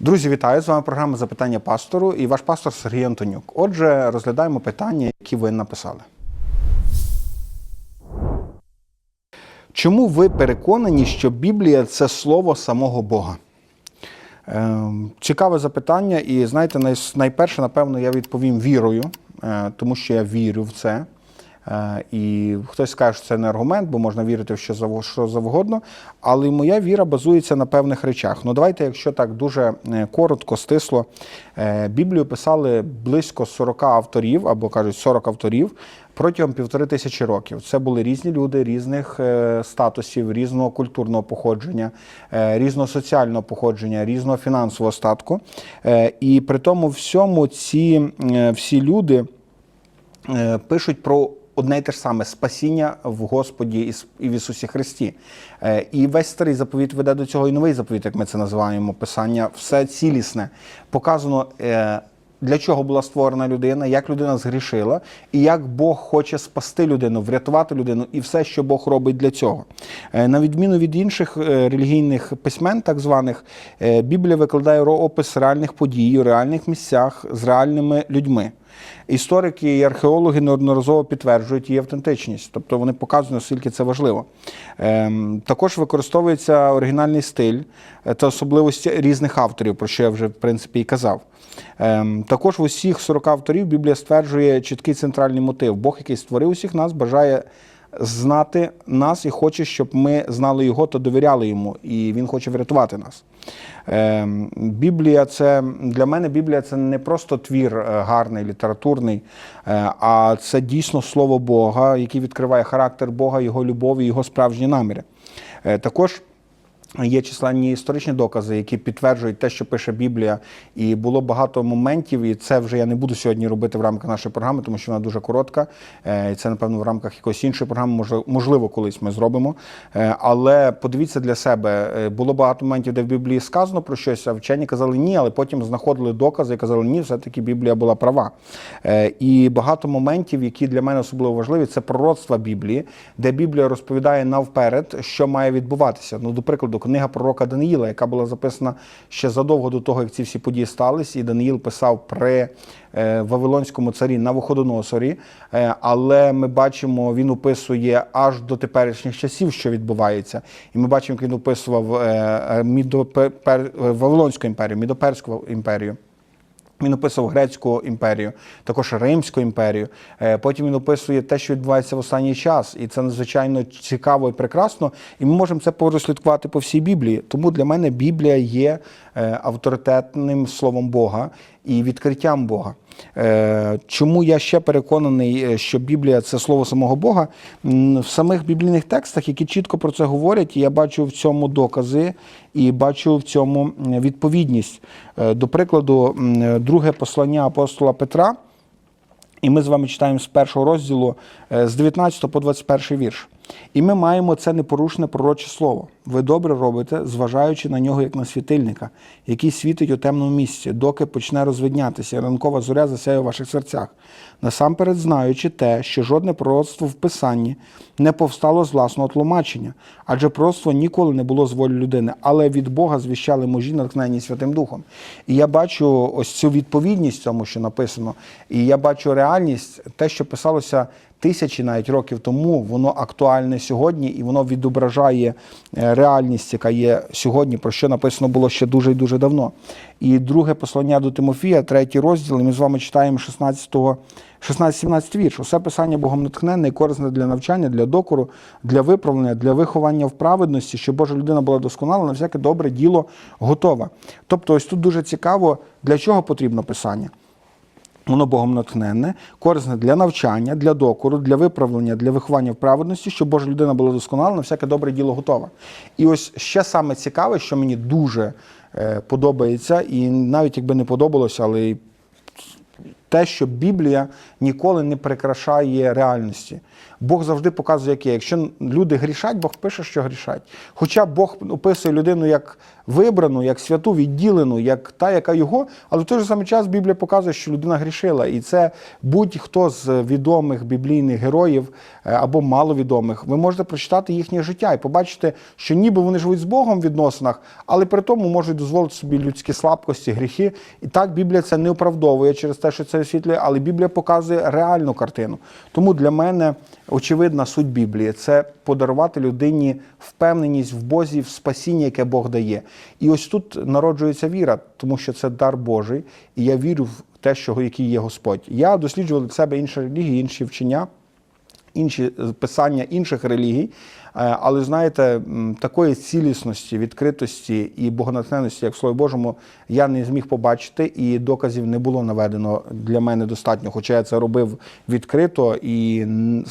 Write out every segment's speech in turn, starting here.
Друзі, вітаю! З вами програма Запитання пастору і ваш пастор Сергій Антонюк. Отже, розглядаємо питання, які ви написали. Чому ви переконані, що Біблія це слово самого Бога? Ем, Цікаве запитання, і знаєте, найперше, напевно, я відповім вірою, е, тому що я вірю в це. Е, І хтось скаже, що це не аргумент, бо можна вірити в що зав- що завгодно. Але моя віра базується на певних речах. Ну давайте, якщо так дуже е, коротко, стисло, Е, Біблію писали близько 40 авторів, або кажуть 40 авторів протягом півтори тисячі років. Це були різні люди різних статусів, різного культурного походження, різного соціального походження, різного фінансового статку. І при тому всьому ці всі люди пишуть про одне й те ж саме спасіння в Господі і в Ісусі Христі. Е, І весь старий заповіт веде до цього і новий заповіт, як ми це називаємо, писання, все цілісне. Показано. Для чого була створена людина, як людина згрішила, і як Бог хоче спасти людину, врятувати людину, і все, що Бог робить для цього. Е, На відміну від інших е, релігійних письмен, так званих, е, Біблія викладає опис реальних подій у реальних місцях з реальними людьми. Історики і археологи неодноразово підтверджують її автентичність, тобто вони показують, наскільки це важливо. Ем, також використовується оригінальний стиль та особливості різних авторів, про що я вже в принципі і казав. Ем, також в усіх 40 авторів Біблія стверджує чіткий центральний мотив. Бог, який створив усіх нас, бажає знати нас і хоче, щоб ми знали його та довіряли йому, і він хоче врятувати нас. Ем, Біблія це для мене Біблія це не просто твір е, гарний, літературний, е, а це дійсно слово Бога, який відкриває характер Бога, його любові, його справжні наміри. Е, Також Є численні історичні докази, які підтверджують те, що пише Біблія, і було багато моментів, і це вже я не буду сьогодні робити в рамках нашої програми, тому що вона дуже коротка. Е, І це, напевно, в рамках якоїсь іншої програми, можливо, колись ми зробимо. Е, Але подивіться для себе, е, було багато моментів, де в Біблії сказано про щось, а вчені казали ні, але потім знаходили докази і казали, ні, все-таки Біблія була права. І багато моментів, які для мене особливо важливі, це пророцтва Біблії, де Біблія розповідає навперед, що має відбуватися. Ну, до прикладу, книга пророка Даниїла, яка була записана ще задовго до того, як ці всі події сталися, і Даниїл писав при е, Вавилонському царі Навуходоносорі. Вуходоносорі. Але ми бачимо, він описує аж до теперішніх часів, що відбувається. І ми бачимо, як він описував е, е, Вавилонську імперію, Мідоперську імперію. Він описував Грецьку імперію, також Римську імперію. Е, Потім він описує те, що відбувається в останній час, і це надзвичайно цікаво і прекрасно. І ми можемо це порозслідкувати по всій Біблії. Тому для мене Біблія є е, авторитетним словом Бога і відкриттям Бога. Е, Чому я ще переконаний, е, що Біблія це слово самого Бога? В самих біблійних текстах, які чітко про це говорять, я бачу в цьому докази і бачу в цьому відповідність. Е, До прикладу, друге послання апостола Петра. І ми з вами читаємо з першого розділу з 19 по 21 вірш. І ми маємо це непорушне пророче слово. Ви добре робите, зважаючи на нього як на світильника, який світить у темному місці, доки почне розвиднятися, і ранкова зоря засяє у ваших серцях. Насамперед знаючи те, що жодне пророцтво в Писанні не повстало з власного тлумачення, адже пророцтво ніколи не було з волі людини, але від Бога звіщали мужі, натхнені Святим Духом. І я бачу ось цю відповідність цьому, що написано, і я бачу реальність, те, що писалося тисячі навіть років тому, воно актуальне сьогодні, і воно відображає е, реальність, яка є сьогодні, про що написано було ще дуже і дуже давно. І друге послання до Тимофія, третій розділ, і ми з вами читаємо 16 16-17 вірш. Усе писання Богом натхненне і корисне для навчання, для докору, для виправлення, для виховання в праведності, щоб Божа людина була досконала, на всяке добре діло готова. Тобто, ось тут дуже цікаво, для чого потрібно писання. Воно Богом натхненне, корисне для навчання, для докору, для виправлення, для виховання в праведності, щоб Божа людина була досконала, на всяке добре діло готова. І ось ще саме цікаве, що мені дуже е, подобається, і навіть якби не подобалося, але те, що Біблія ніколи не прикрашає реальності. Бог завжди показує, як є. Якщо люди грішать, Бог пише, що грішать. Хоча Бог описує людину як вибрану, як святу, відділену, як та, яка його, але в той же самий час Біблія показує, що людина грішила. І це будь-хто з відомих біблійних героїв е, або маловідомих, ви можете прочитати їхнє життя і побачити, що ніби вони живуть з Богом в відносинах, але при тому можуть дозволити собі людські слабкості, гріхи. І так Біблія це не оправдовує через те, що це освітлює, але Біблія показує реальну картину. Тому для мене очевидна суть Біблії це подарувати людині впевненість в Бозі, в спасінні, яке Бог дає. І ось тут народжується віра, тому що це дар Божий, і я вірю в те, що який є Господь. Я досліджував для себе інші релігії, інші вчення інші е, писання інших релігій, але знаєте, такої цілісності, відкритості і богонатхненості, як в Слові Божому, я не зміг побачити, і доказів не було наведено для мене достатньо. Хоча я це робив відкрито і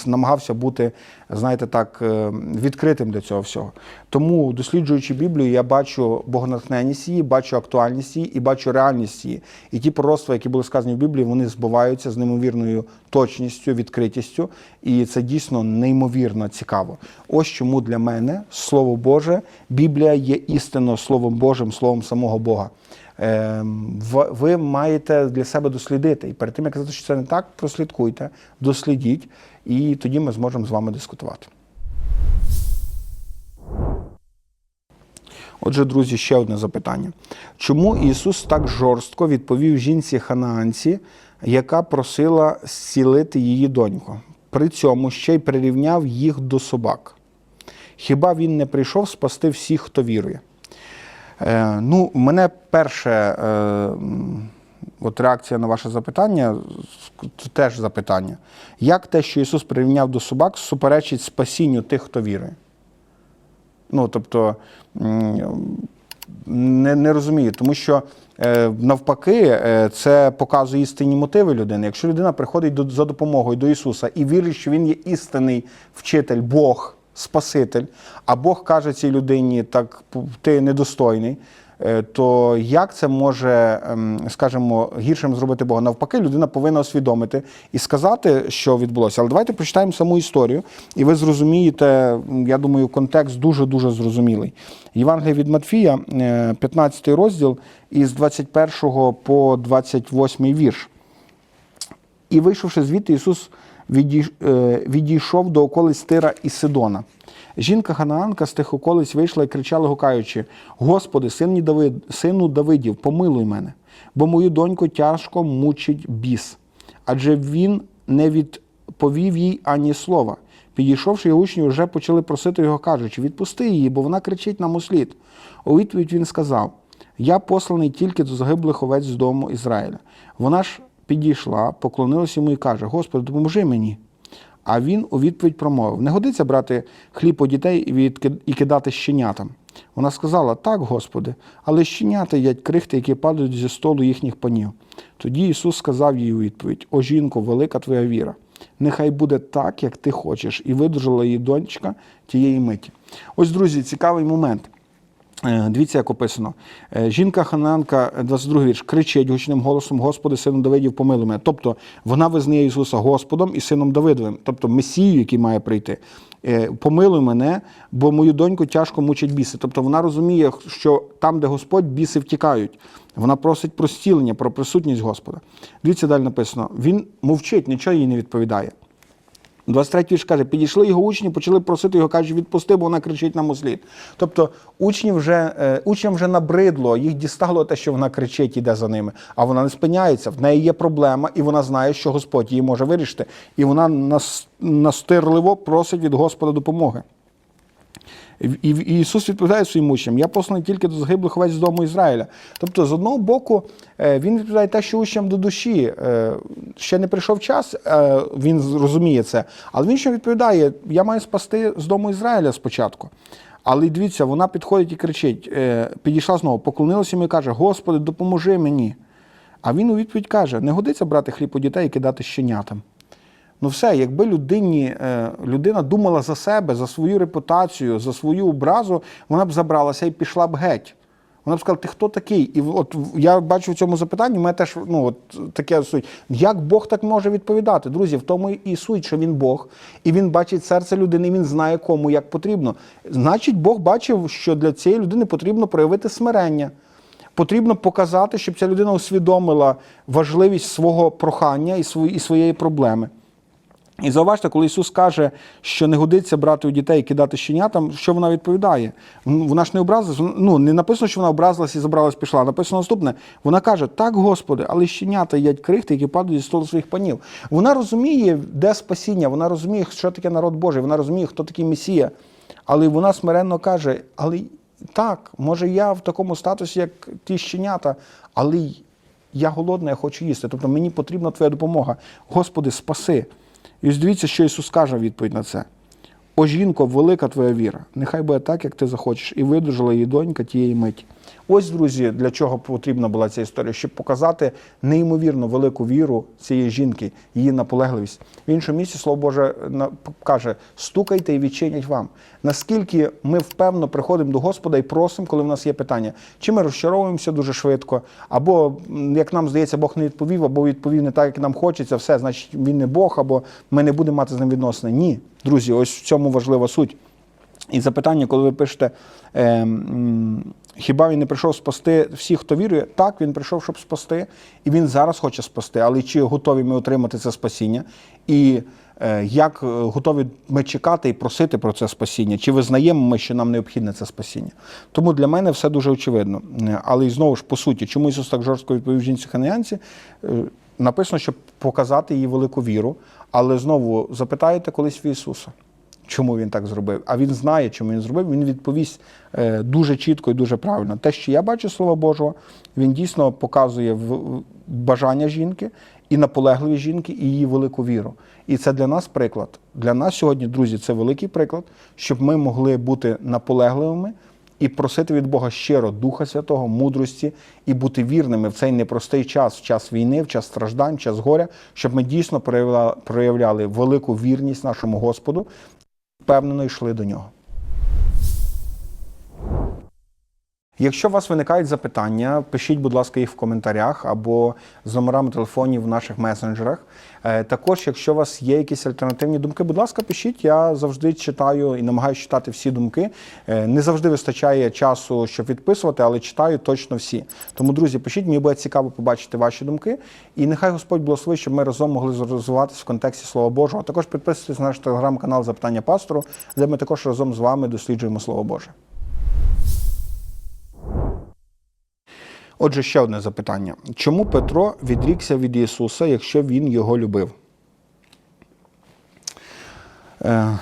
намагався бути, знаєте, так, е, відкритим для цього всього. Тому, досліджуючи Біблію, я бачу богонатхненість її, бачу актуальність її і бачу реальність її. І ті пророцтва, які були сказані в Біблії, вони збуваються з неймовірною точністю, відкритістю, і це дійсно неймовірно цікаво. Ось чому для мене Слово Боже, Біблія є істинно Словом Божим, Словом самого Бога. Ем, Ви маєте для себе дослідити. І перед тим як казати, що це не так, прослідкуйте, дослідіть, і тоді ми зможемо з вами дискутувати. Отже, друзі, ще одне запитання. Чому Ісус так жорстко відповів жінці ханаанці, яка просила зцілити її доньку? При цьому ще й прирівняв їх до собак. Хіба він не прийшов спасти всіх, хто вірує? Е, ну, мене перше, е, от реакція на ваше запитання, це теж запитання. Як те, що Ісус прирівняв до собак, суперечить спасінню тих, хто вірує? Ну, тобто, не, не розумію, тому що е, навпаки, е, це показує істинні мотиви людини. Якщо людина приходить до, за допомогою до Ісуса і вірить, що Він є істинний вчитель, Бог, Спаситель, а Бог каже цій людині, так ти недостойний. е, То як це може, ем, скажімо, гіршим зробити Бога? Навпаки, людина повинна усвідомити і сказати, що відбулося. Але давайте прочитаємо саму історію, і ви зрозумієте, я думаю, контекст дуже дуже зрозумілий. Євангелія від Матфія, е, 15 розділ, із 21 по 28 вірш. І вийшовши звідти, Ісус е, відійшов до околиць Тира і Сидона. Жінка Ханаанка з тих околиць вийшла і кричала, гукаючи: Господи, сині Давид, сину Давидів, помилуй мене, бо мою доньку тяжко мучить біс. Адже він не відповів їй ані слова. Підійшовши його учні, вже почали просити його, кажучи, відпусти її, бо вона кричить нам у слід. У відповідь він сказав: Я посланий тільки до загиблих овець з дому Ізраїля. Вона ж підійшла, поклонилась йому і каже: Господи, допоможи мені. А він у відповідь промовив: Не годиться брати хліб у дітей і кидати щенятам. Вона сказала: Так, Господи, але щенята їдять крихти, які падають зі столу їхніх панів. Тоді Ісус сказав їй у відповідь: О жінко, велика твоя віра. Нехай буде так, як ти хочеш, і видужала її донька тієї миті. Ось, друзі, цікавий момент. Е, Дивіться, як описано. Е, Жінка Хананка, 22 вірш, кричить гучним голосом: Господи, сину Давидів, помилуй мене. Тобто вона визнає Ісуса Господом і сином Давидовим, тобто Месію, який має прийти. Е, Помилуй мене, бо мою доньку тяжко мучать біси. Тобто вона розуміє, що там, де Господь, біси втікають. Вона просить про зцілення, про присутність Господа. Дивіться, далі написано: він мовчить, нічого їй не відповідає. 23 вірш каже, підійшли його учні, почали просити його, кажуть, відпусти, бо вона кричить нам у слід. Тобто учні вже, е, учням вже набридло, їх дістало те, що вона кричить, іде за ними. А вона не спиняється, в неї є проблема, і вона знає, що Господь її може вирішити. І вона настирливо просить від Господа допомоги. І Ісус відповідає своїм учням: Я посланий тільки до загиблих овець з дому Ізраїля. Тобто, з одного боку, е, він відповідає те, що учням до душі. Е, Ще не прийшов час, е, він розуміє це. Але він ще відповідає: Я маю спасти з дому Ізраїля спочатку. Але дивіться, вона підходить і кричить: підійшла знову, поклонилася йому і каже: Господи, допоможи мені. А він у відповідь каже: не годиться брати хліб у дітей і кидати щенятам. Ну все, якби людині, е, людина думала за себе, за свою репутацію, за свою образу, вона б забралася і пішла б геть. Вона б сказала, ти хто такий? І от я бачу в цьому запитанні, мене теж ну, от, таке суть. Як Бог так може відповідати? Друзі, в тому і суть, що він Бог, і він бачить серце людини, і він знає, кому як потрібно. Значить, Бог бачив, що для цієї людини потрібно проявити смирення. Потрібно показати, щоб ця людина усвідомила важливість свого прохання і своєї проблеми. І зауважте, коли Ісус каже, що не годиться брати у дітей і кидати щенятам, що вона відповідає? Вона ж не образилась, ну не написано, що вона образилась і забралась, пішла. Написано наступне. Вона каже: Так, Господи, але щенята їдять крихти, які падають зі столу своїх панів. Вона розуміє, де спасіння, вона розуміє, що таке народ Божий, вона розуміє, хто такий Месія. Але вона смиренно каже: але так, може, я в такому статусі, як ті щенята, але я голодна, я хочу їсти. Тобто мені потрібна твоя допомога. Господи, спаси. І дивіться, що Ісус каже відповідь на це. О жінко, велика твоя віра. Нехай буде так, як ти захочеш, і видужала її донька тієї миті. Ось, друзі, для чого потрібна була ця історія, щоб показати неймовірно велику віру цієї жінки, її наполегливість. В іншому місці Слово Боже каже: стукайте і відчинять вам. Наскільки ми впевнено приходимо до Господа і просимо, коли в нас є питання, чи ми розчаровуємося дуже швидко, або, як нам здається, Бог не відповів, або відповів не так, як нам хочеться, все, значить він не Бог, або ми не будемо мати з ним відносини. Ні, друзі, ось в цьому важлива суть. І запитання, коли ви пишете, е, хіба він не прийшов спасти всіх, хто вірує? Так, він прийшов, щоб спасти, і він зараз хоче спасти. Але чи готові ми отримати це спасіння? І е, як е, готові ми чекати і просити про це спасіння? Чи визнаємо ми, що нам необхідне це спасіння? Тому для мене все дуже очевидно. Але і знову ж по суті, чому Ісус так жорстко відповів жінці ханаянці? Е, Написано, щоб показати її велику віру, але знову запитаєте колись в Ісуса чому він так зробив. А він знає, чому він зробив. Він відповість е, дуже чітко і дуже правильно. Те, що я бачу Слова Божого, він дійсно показує в- бажання жінки і наполегливість жінки, і її велику віру. І це для нас приклад. Для нас сьогодні, друзі, це великий приклад, щоб ми могли бути наполегливими. І просити від Бога щиро Духа Святого, мудрості і бути вірними в цей непростий час, в час війни, в час страждань, в час горя, щоб ми дійсно проявляли велику вірність нашому Господу, впевнено йшли до нього. Якщо у вас виникають запитання, пишіть, будь ласка, їх в коментарях або з номерами телефонів в наших месенджерах. Е, Також, якщо у вас є якісь альтернативні думки, будь ласка, пишіть. Я завжди читаю і намагаюся читати всі думки. Е, Не завжди вистачає часу, щоб відписувати, але читаю точно всі. Тому, друзі, пишіть, мені буде цікаво побачити ваші думки. І нехай Господь благословить, щоб ми разом могли розвиватися в контексті Слова Божого. Також підписуйтесь на наш телеграм-канал Запитання пастору, де ми також разом з вами досліджуємо Слово Боже. Отже, ще одне запитання. Чому Петро відрікся від Ісуса, якщо він його любив? Е,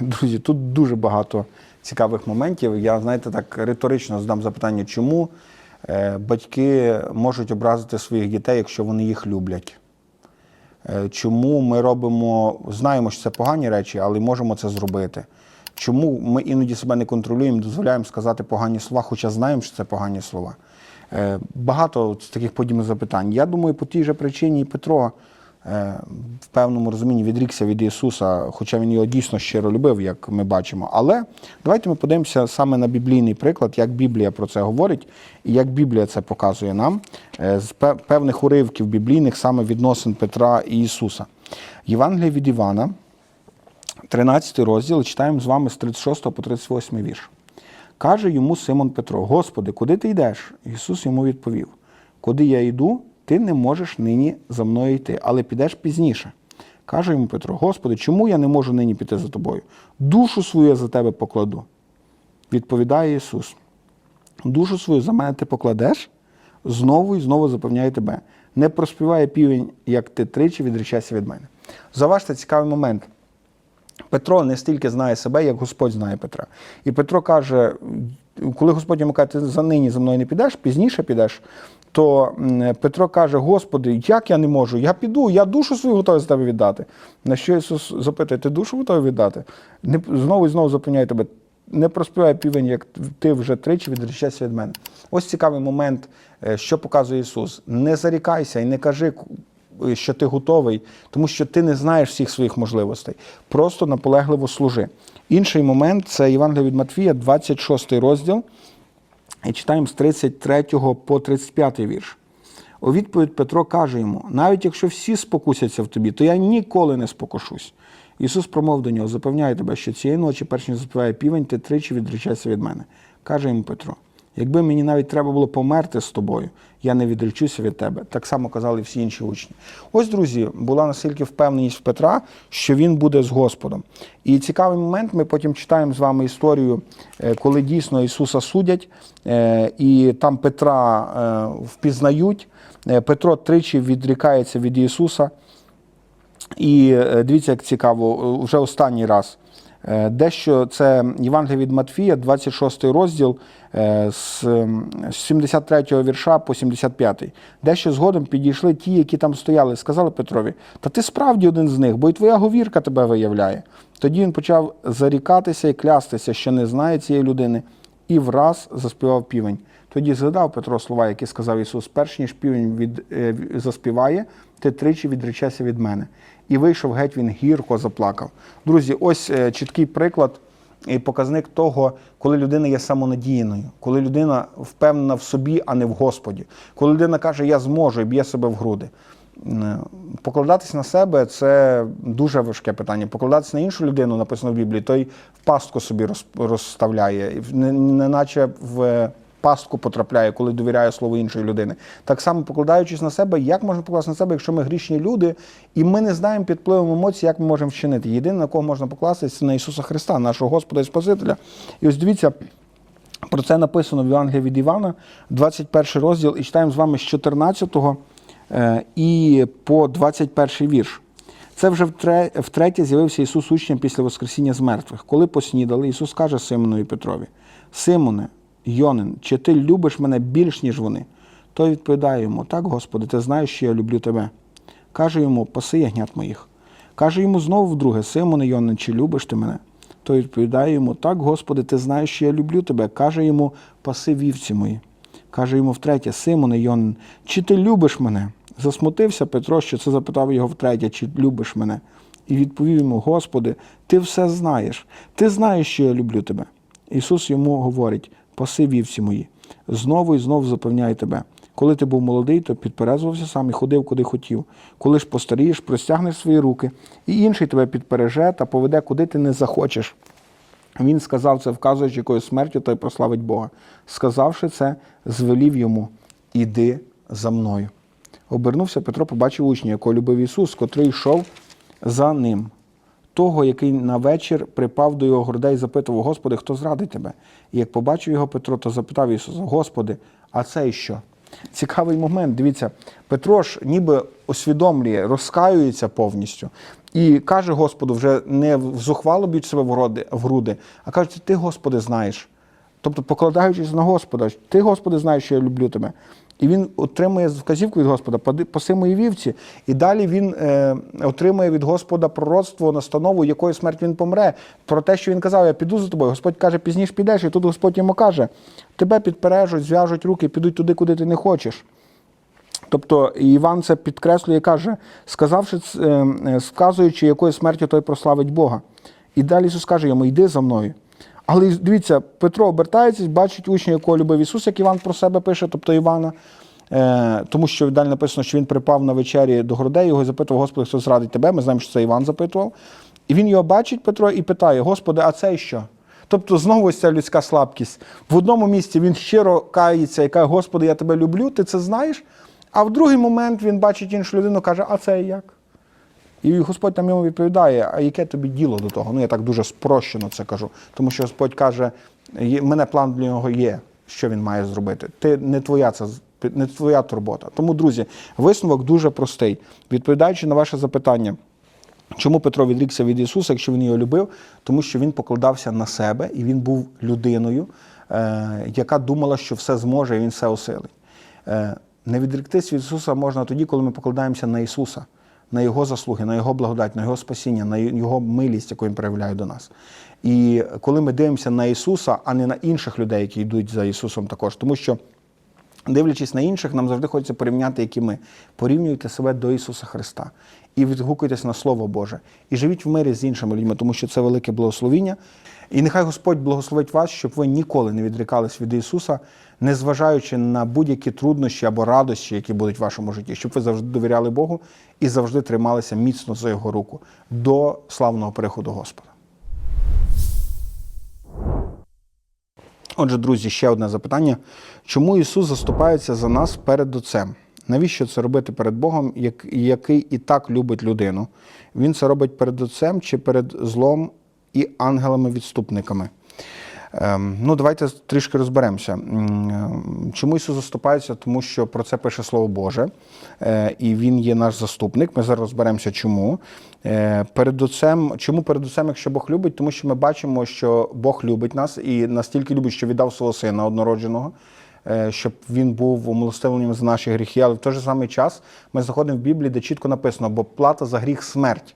друзі, тут дуже багато цікавих моментів. Я, знаєте, так риторично задам запитання, чому е, батьки можуть образити своїх дітей, якщо вони їх люблять? Е, Чому ми робимо, знаємо, що це погані речі, але можемо це зробити? Чому ми іноді себе не контролюємо, дозволяємо сказати погані слова, хоча знаємо, що це погані слова? Е, Багато таких подібних запитань. Я думаю, по тій же причині Петро е, в певному розумінні відрікся від Ісуса, хоча він його дійсно щиро любив, як ми бачимо. Але давайте ми подивимося саме на біблійний приклад, як Біблія про це говорить, і як Біблія це показує нам е, з певних уривків біблійних саме відносин Петра і Ісуса. Євангелія від Івана, 13 розділ, читаємо з вами з 36 по 38 вірш. Каже йому Симон Петро: Господи, куди ти йдеш? Ісус йому відповів: Куди я йду, ти не можеш нині за мною йти, але підеш пізніше. Каже йому Петро: Господи, чому я не можу нині піти за тобою? Душу свою за тебе покладу. Відповідає Ісус: Душу свою за мене ти покладеш, знову і знову запевняю тебе. Не проспіває півень, як ти тричі відречайся від мене. Заважте цікавий момент. Петро не стільки знає себе, як Господь знає Петра. І Петро каже: коли Господь йому каже, ти за нині за мною не підеш, пізніше підеш, то Петро каже: Господи, як я не можу? Я піду, я душу свою готовий за тебе віддати. На що Ісус запитує, ти душу готовий віддати? Не, знову і знову запевняю тебе. Не проспіває півень, як ти вже тричі відречешся від мене. Ось цікавий момент, е, що показує Ісус. Не зарікайся і не кажи, що ти готовий, тому що ти не знаєш всіх своїх можливостей. Просто наполегливо служи. Інший момент це Євангелія від Матфія, 26 розділ, І читаємо з 33 по 35 вірш. У відповідь Петро каже йому: навіть якщо всі спокусяться в тобі, то я ніколи не спокушусь. Ісус промов до нього: запевняю тебе, що цієї ночі, перш ніж заспіває півень, ти тричі відречешся від мене. Каже йому Петро: якби мені навіть треба було померти з тобою, я не відречуся від тебе. Так само казали всі інші учні. Ось, друзі, була настільки впевненість в Петра, що він буде з Господом. І цікавий момент, ми потім читаємо з вами історію, е, коли дійсно Ісуса судять, е, і там Петра е, впізнають. Петро тричі відрікається від Ісуса. І дивіться, як цікаво, вже останній раз. Е, Дещо це Євангелія від Матфія, 26 розділ е, з ем, з 73 вірша по 75. Дещо згодом підійшли ті, які там стояли, сказали Петрові: Та ти справді один з них, бо й твоя говірка тебе виявляє. Тоді він почав зарікатися і клястися, що не знає цієї людини, і враз заспівав півень. Тоді згадав Петро слова, які сказав Ісус: перш ніж півень від, е, заспіває, ти тричі відречешся від мене. І вийшов геть, він гірко заплакав. Друзі, ось е, чіткий приклад і показник того, коли людина є самонадіяною, коли людина впевнена в собі, а не в Господі. Коли людина каже, я зможу і б'є себе в груди. Е, Покладатись на себе це дуже важке питання. Покладатись на іншу людину, написано в Біблії, той в пастку собі роз- розставляє, неначе в пастку потрапляє, коли довіряє слову іншої людини. Так само покладаючись на себе, як можна покласти на себе, якщо ми грішні люди, і ми не знаємо під впливом емоцій, як ми можемо вчинити. Єдине, на кого можна покластися, це на Ісуса Христа, нашого Господа і Спасителя. І ось дивіться. Про це написано в Євангелії від Івана, 21 розділ, і читаємо з вами з 14 е, і по 21 вірш. Це вже втретє з'явився Ісус учням після Воскресіння з мертвих. Коли поснідали, Ісус каже Симонові Петрові: Симоне, Йонин, чи ти любиш мене більш, ніж вони? Той відповідає йому: Так, Господи, ти знаєш, що я люблю тебе. Каже йому, паси ягнят моїх. Каже йому знову вдруге, Симоне Йонин, чи любиш ти мене? Той відповідає йому: Так, Господи, ти знаєш, що я люблю тебе. Каже йому, паси вівці мої. Каже йому втретє, Симоне Йонин, чи ти любиш мене? Засмутився Петро, що це запитав його втретє, чи любиш мене? І відповів йому: Господи, ти все знаєш, ти знаєш, що я люблю тебе. Ісус йому говорить: паси вівці мої. Знову і знову запевняю тебе. Коли ти був молодий, то підперезувався сам і ходив, куди хотів. Коли ж постарієш, простягнеш свої руки, і інший тебе підпереже та поведе, куди ти не захочеш. Він сказав це, вказуючи якою смертю, той прославить Бога. Сказавши це, звелів йому: Іди за мною. Обернувся Петро, побачив учня, якого любив Ісус, котрий йшов за ним. Того, який на вечір припав до його грудей і запитував, Господи, хто зрадить тебе? І як побачив його Петро, то запитав Ісуса, Господи, а це що? Цікавий момент. Дивіться, Петро ж ніби усвідомлює, розкаюється повністю і каже Господу, вже не зухвало б'ють себе в груди, а каже, ти, Господи, знаєш. Тобто, покладаючись на Господа, ти, Господи, знаєш, що я люблю тебе. І він отримує вказівку від Господа, «Поди- паси мої вівці. І далі він е, отримує від Господа пророцтво, настанову, якою смерть він помре. Про те, що він казав, я піду за тобою. Господь каже, пізніше підеш, і тут Господь йому каже: тебе підпережуть, зв'яжуть руки, підуть туди, куди ти не хочеш. Тобто Іван це підкреслює і каже, сказавши, е, е, вказуючи, якою смертю той прославить Бога. І далі Ісус каже йому, йди за мною. Але дивіться, Петро обертається, бачить учня, якого любив Ісус, як Іван про себе пише, тобто Івана, е, тому що далі написано, що він припав на вечері до грудей, його запитував, Господи, хто зрадить тебе? Ми знаємо, що це Іван запитував. І він його бачить, Петро, і питає: Господи, а це що? Тобто знову ось ця людська слабкість. В одному місці він щиро кається і каже, Господи, я тебе люблю, ти це знаєш. А в другий момент він бачить іншу людину, каже, а це як? І Господь там йому відповідає, а яке тобі діло до того? Ну, я так дуже спрощено це кажу. Тому що Господь каже, в мене план для нього є, що він має зробити. Ти не твоя це не твоя турбота. Тому, друзі, висновок дуже простий. Відповідаючи на ваше запитання, Чому Петро відрікся від Ісуса, якщо він його любив? Тому що він покладався на себе і він був людиною, е, яка думала, що все зможе і він все осилить. Е, не відріктись від Ісуса можна тоді, коли ми покладаємося на Ісуса, на Його заслуги, на Його благодать, на Його спасіння, на Його милість, яку Він проявляє до нас. І коли ми дивимося на Ісуса, а не на інших людей, які йдуть за Ісусом також. Тому що Дивлячись на інших, нам завжди хочеться порівняти, які ми. Порівнюйте себе до Ісуса Христа і відгукуйтесь на Слово Боже. І живіть в мирі з іншими людьми, тому що це велике благословіння. І нехай Господь благословить вас, щоб ви ніколи не відрікались від Ісуса, незважаючи на будь-які труднощі або радощі, які будуть в вашому житті, щоб ви завжди довіряли Богу і завжди трималися міцно за Його руку до славного переходу Господа. Отже, друзі, ще одне запитання. Чому Ісус заступається за нас перед Отцем? Навіщо це робити перед Богом, який і так любить людину? Він це робить перед Отцем чи перед злом і ангелами-відступниками? Ем, ну, давайте трішки розберемося. Ем, Чому Ісус заступається? Тому що про це пише Слово Боже, е, і Він є наш заступник. Ми зараз розберемося, чому. Е, Перед Отцем, чому перед Отцем, якщо Бог любить? Тому що ми бачимо, що Бог любить нас і настільки любить, що віддав свого сина однородженого. е, Щоб він був умилостивленням за наші гріхи, але в той же самий час ми знаходимо в Біблії, де чітко написано, бо плата за гріх смерть,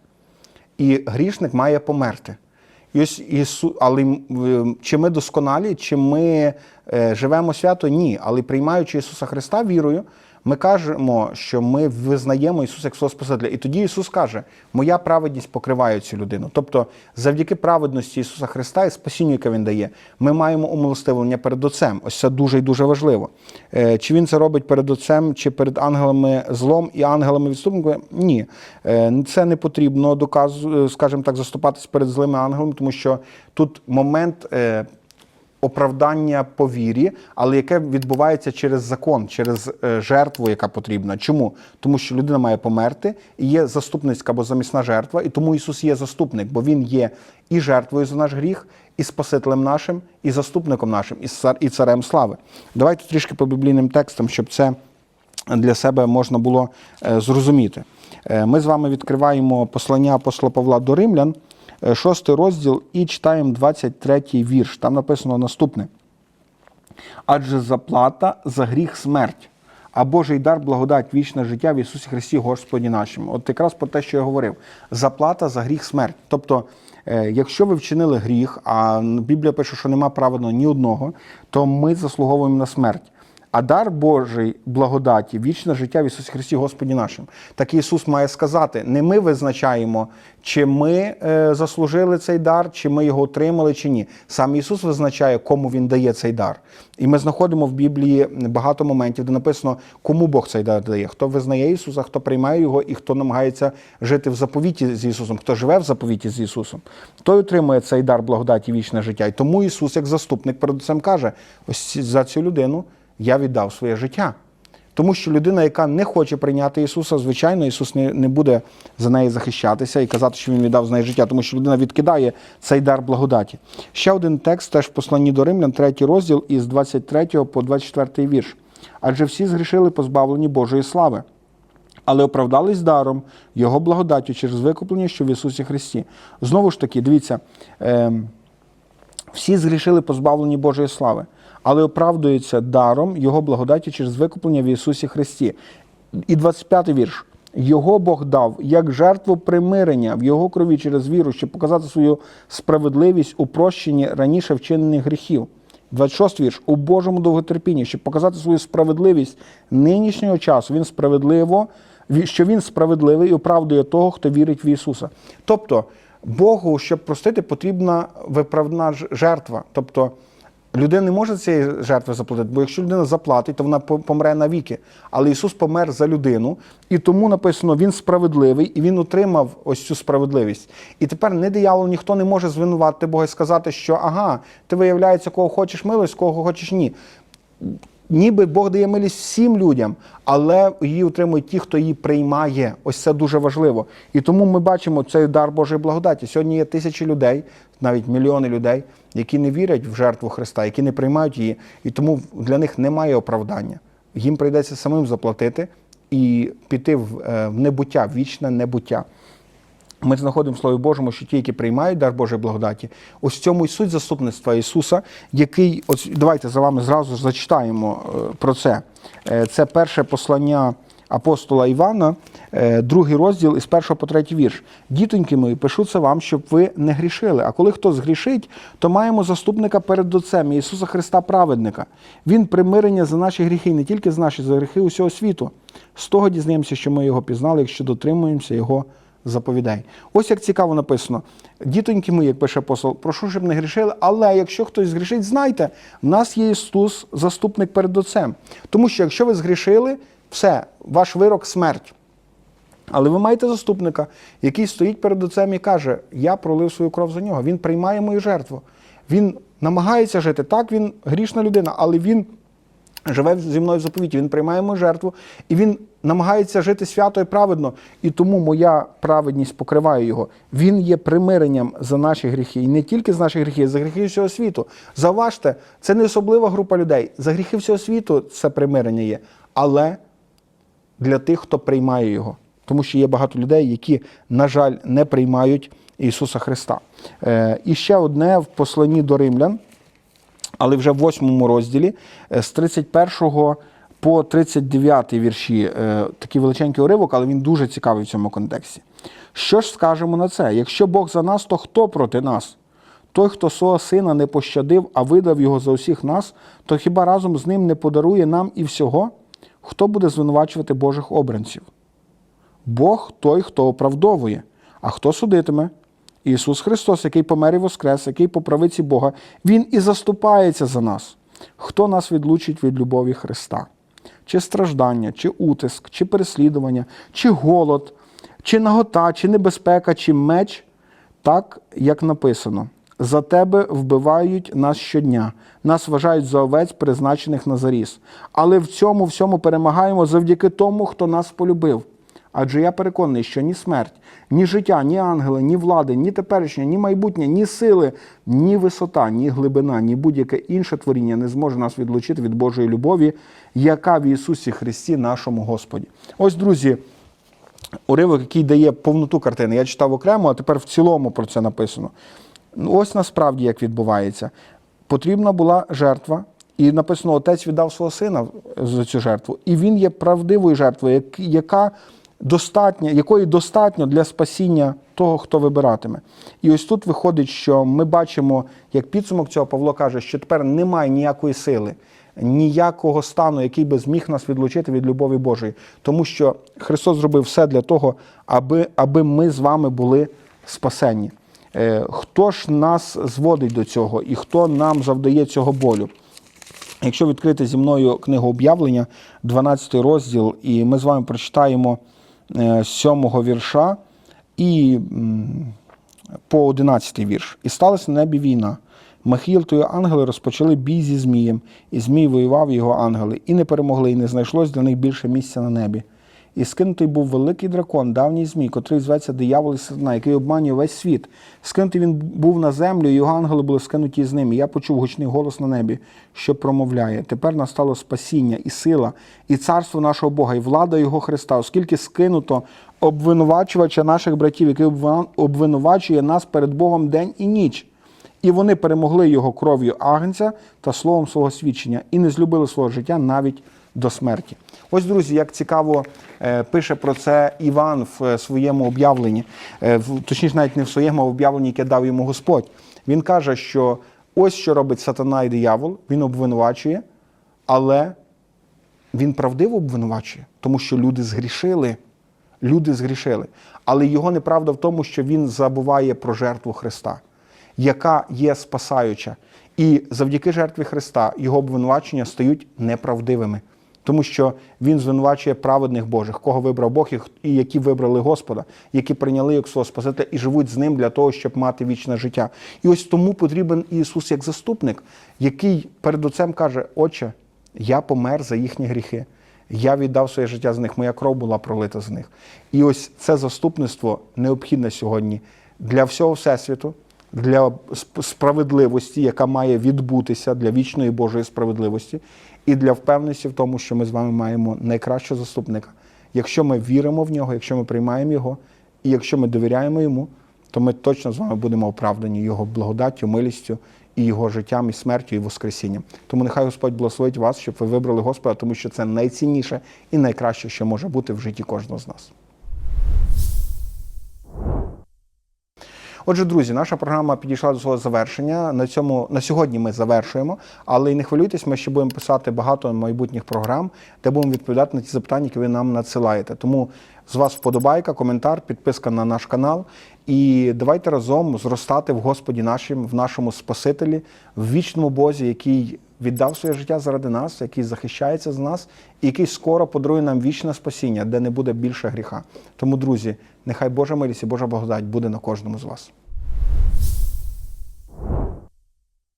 і грішник має померти. Ісу... Але чи ми досконалі, чи ми е, живемо свято? Ні. Але приймаючи Ісуса Христа вірою, ми кажемо, що ми визнаємо Ісуса як свого Спасителя. І тоді Ісус каже: Моя праведність покриває цю людину. Тобто, завдяки праведності Ісуса Христа і спасінню, яке Він дає, ми маємо умилостивлення перед Отцем. Ось це дуже і дуже важливо. Е, Чи він це робить перед Отцем, чи перед ангелами злом і ангелами відступниками? Ні. Е, Це не потрібно доказу, скажімо так, заступатись перед злими ангелами, тому що тут момент. Оправдання по вірі, але яке відбувається через закон, через е, жертву, яка потрібна. Чому? Тому що людина має померти, і є заступницька або замісна жертва, і тому Ісус є заступник, бо Він є і жертвою за наш гріх, і Спасителем нашим, і заступником нашим, і царем слави. Давайте трішки по біблійним текстам, щоб це для себе можна було е, зрозуміти. Е, Ми з вами відкриваємо послання апостола Павла до Римлян, шостий розділ, і читаємо 23-й вірш. Там написано наступне. Адже заплата за гріх смерть, а Божий дар благодать вічне життя в Ісусі Христі Господі нашому. От якраз про те, що я говорив. Заплата за гріх смерть. Тобто, е, якщо ви вчинили гріх, а Біблія пише, що нема праведного ні одного, то ми заслуговуємо на смерть. А дар Божий благодаті, вічне життя в Ісусі Христі Господі нашим. Так Ісус має сказати: не ми визначаємо, чи ми е, заслужили цей дар, чи ми його отримали, чи ні. Сам Ісус визначає, кому Він дає цей дар. І ми знаходимо в Біблії багато моментів, де написано, кому Бог цей дар дає, хто визнає Ісуса, хто приймає його і хто намагається жити в заповіті з Ісусом, хто живе в заповіті з Ісусом, той отримує цей дар благодаті вічне життя. І тому Ісус, як заступник, перед цим каже: ось за цю людину я віддав своє життя. Тому що людина, яка не хоче прийняти Ісуса, звичайно, Ісус не, не буде за неї захищатися і казати, що Він віддав за неї життя, тому що людина відкидає цей дар благодаті. Ще один текст, теж в посланні до Римлян, третій розділ із 23 по 24 вірш. Адже всі згрішили позбавлені Божої слави, але оправдались даром Його благодаттю через викуплення, що в Ісусі Христі. Знову ж таки, дивіться. ем, всі згрішили позбавлені Божої слави, але оправдуються даром Його благодаті через викуплення в Ісусі Христі. І 25-й вірш. Його Бог дав як жертву примирення в Його крові через віру, щоб показати свою справедливість у прощенні раніше вчинених гріхів. 26 вірш. У Божому довготерпінні, щоб показати свою справедливість нинішнього часу. Він справедливо, що він справедливий і оправдує того, хто вірить в Ісуса. Тобто, Богу, щоб простити, потрібна виправна жертва. Тобто людина не може цієї жертви заплатити, бо якщо людина заплатить, то вона помре навіки. Але Ісус помер за людину, і тому написано, Він справедливий, і Він отримав ось цю справедливість. І тепер не диявол ніхто не може звинуватити Бога і сказати, що ага, ти виявляється, кого хочеш милость, кого хочеш ні. Ніби Бог дає милість всім людям, але її отримують ті, хто її приймає. Ось це дуже важливо. І тому ми бачимо цей дар Божої благодаті. Сьогодні є тисячі людей, навіть мільйони людей, які не вірять в жертву Христа, які не приймають її, і тому для них немає оправдання. Їм прийдеться самим заплатити і піти в е, небуття, в вічне небуття. Ми знаходимо в Слові Божому, що ті, які приймають дар Божої благодаті, ось в цьому і суть заступництва Ісуса, який, ось давайте за вами зразу зачитаємо е, про це. Е, Це перше послання апостола Івана, е, другий розділ із першого по третій вірш. Дітоньки мої, пишу це вам, щоб ви не грішили. А коли хто згрішить, то маємо заступника перед Отцем Ісуса Христа праведника. Він примирення за наші гріхи, не тільки за наші, за гріхи усього світу. З того дізнаємося, що ми його пізнали, якщо дотримуємося його заповідей. Ось як цікаво написано. Дітоньки мої, як пише апостол, прошу, щоб не грішили, але якщо хтось згрішить, знайте, в нас є Ісус, заступник перед Отцем. Тому що якщо ви згрішили, все, ваш вирок смерть. Але ви маєте заступника, який стоїть перед отцем і каже: Я пролив свою кров за нього. Він приймає мою жертву. Він намагається жити. Так, він грішна людина, але він живе зі мною в заповіті. Він приймає мою жертву, і він намагається жити свято і праведно. І тому моя праведність покриває його. Він є примиренням за наші гріхи. І не тільки за наші гріхи, за гріхи всього світу. Заважте, це не особлива група людей. За гріхи всього світу це примирення є. Але для тих, хто приймає його. Тому що є багато людей, які, на жаль, не приймають Ісуса Христа. Е, і ще одне в посланні до римлян, але вже в восьмому розділі, е, з 31 по 39 вірші, е, такий величенький уривок, але він дуже цікавий в цьому контексті. Що ж скажемо на це? Якщо Бог за нас, то хто проти нас? Той, хто свого сина не пощадив, а видав його за усіх нас, то хіба разом з ним не подарує нам і всього? Хто буде звинувачувати Божих обранців? Бог той, хто оправдовує. А хто судитиме? Ісус Христос, який помер і воскрес, який по правиці Бога, Він і заступається за нас. Хто нас відлучить від любові Христа? Чи страждання, чи утиск, чи переслідування, чи голод, чи нагота, чи небезпека, чи меч, так як написано. За тебе вбивають нас щодня, нас вважають за овець, призначених на заріз. Але в цьому всьому перемагаємо завдяки тому, хто нас полюбив. Адже я переконаний, що ні смерть, ні життя, ні ангели, ні влади, ні теперішнє, ні майбутнє, ні сили, ні висота, ні глибина, ні будь-яке інше творіння не зможе нас відлучити від Божої любові, яка в Ісусі Христі, нашому Господі. Ось, друзі, уривок, який дає повноту картини. Я читав окремо, а тепер в цілому про це написано. Ну, Ось насправді як відбувається. Потрібна була жертва, і написано, отець віддав свого сина за цю жертву. І він є правдивою жертвою, яка достатня, якої достатньо для спасіння того, хто вибиратиме. І ось тут виходить, що ми бачимо, як підсумок цього Павло каже, що тепер немає ніякої сили, ніякого стану, який би зміг нас відлучити від любові Божої. Тому що Христос зробив все для того, аби, аби ми з вами були спасенні. Е, Хто ж нас зводить до цього і хто нам завдає цього болю? Якщо відкрити зі мною книгу об'явлення, 12 розділ, і ми з вами прочитаємо е, 7 вірша і по 11 вірш. І сталася на небі війна. Михіл та ангели розпочали бій зі Змієм, і Змій воював його ангели, і не перемогли, і не знайшлось для них більше місця на небі. І скинутий був великий дракон, давній змій, котрий зветься диявол і сатана, який обманює весь світ. Скинутий він був на землю, і його ангели були скинуті з ним. І я почув гучний голос на небі, що промовляє: тепер настало спасіння, і сила, і царство нашого Бога, і влада Його Христа, оскільки скинуто обвинувачувача наших братів, який обвинувачує нас перед Богом день і ніч. І вони перемогли його кров'ю агнця та словом свого свідчення, і не злюбили свого життя навіть до смерті. Ось, друзі, як цікаво е, пише про це Іван в е, своєму об'явленні, е, точніше, навіть не в своєму об'явленні, яке дав йому Господь. Він каже, що ось що робить сатана і диявол, він обвинувачує, але він правдиво обвинувачує, тому що люди згрішили. Люди згрішили. Але його неправда в тому, що він забуває про жертву Христа, яка є спасаюча. І завдяки жертві Христа його обвинувачення стають неправдивими. Тому що він звинувачує праведних Божих, кого вибрав Бог, і які вибрали Господа, які прийняли як свого Спасителя і живуть з ним для того, щоб мати вічне життя. І ось тому потрібен Ісус як заступник, який перед Отцем каже: Отче, я помер за їхні гріхи. Я віддав своє життя за них, моя кров була пролита за них. І ось це заступництво необхідне сьогодні для всього Всесвіту, для справедливості, яка має відбутися для вічної Божої справедливості, і для впевненості в тому, що ми з вами маємо найкращого заступника. Якщо ми віримо в нього, якщо ми приймаємо його, і якщо ми довіряємо йому, то ми точно з вами будемо оправдані його благодаттю, милістю і його життям, і смертю, і воскресінням. Тому нехай Господь благословить вас, щоб ви вибрали Господа, тому що це найцінніше і найкраще, що може бути в житті кожного з нас. Отже, друзі, наша програма підійшла до свого завершення. На цьому на сьогодні ми завершуємо, але і не хвилюйтесь, ми ще будемо писати багато майбутніх програм, де будемо відповідати на ті запитання, які ви нам надсилаєте. Тому з вас вподобайка, коментар, підписка на наш канал. І давайте разом зростати в Господі нашим, в нашому Спасителі, в вічному Бозі, який віддав своє життя заради нас, який захищається з нас, і який скоро подарує нам вічне спасіння, де не буде більше гріха. Тому, друзі, Нехай Божа милість і Божа благодать буде на кожному з вас.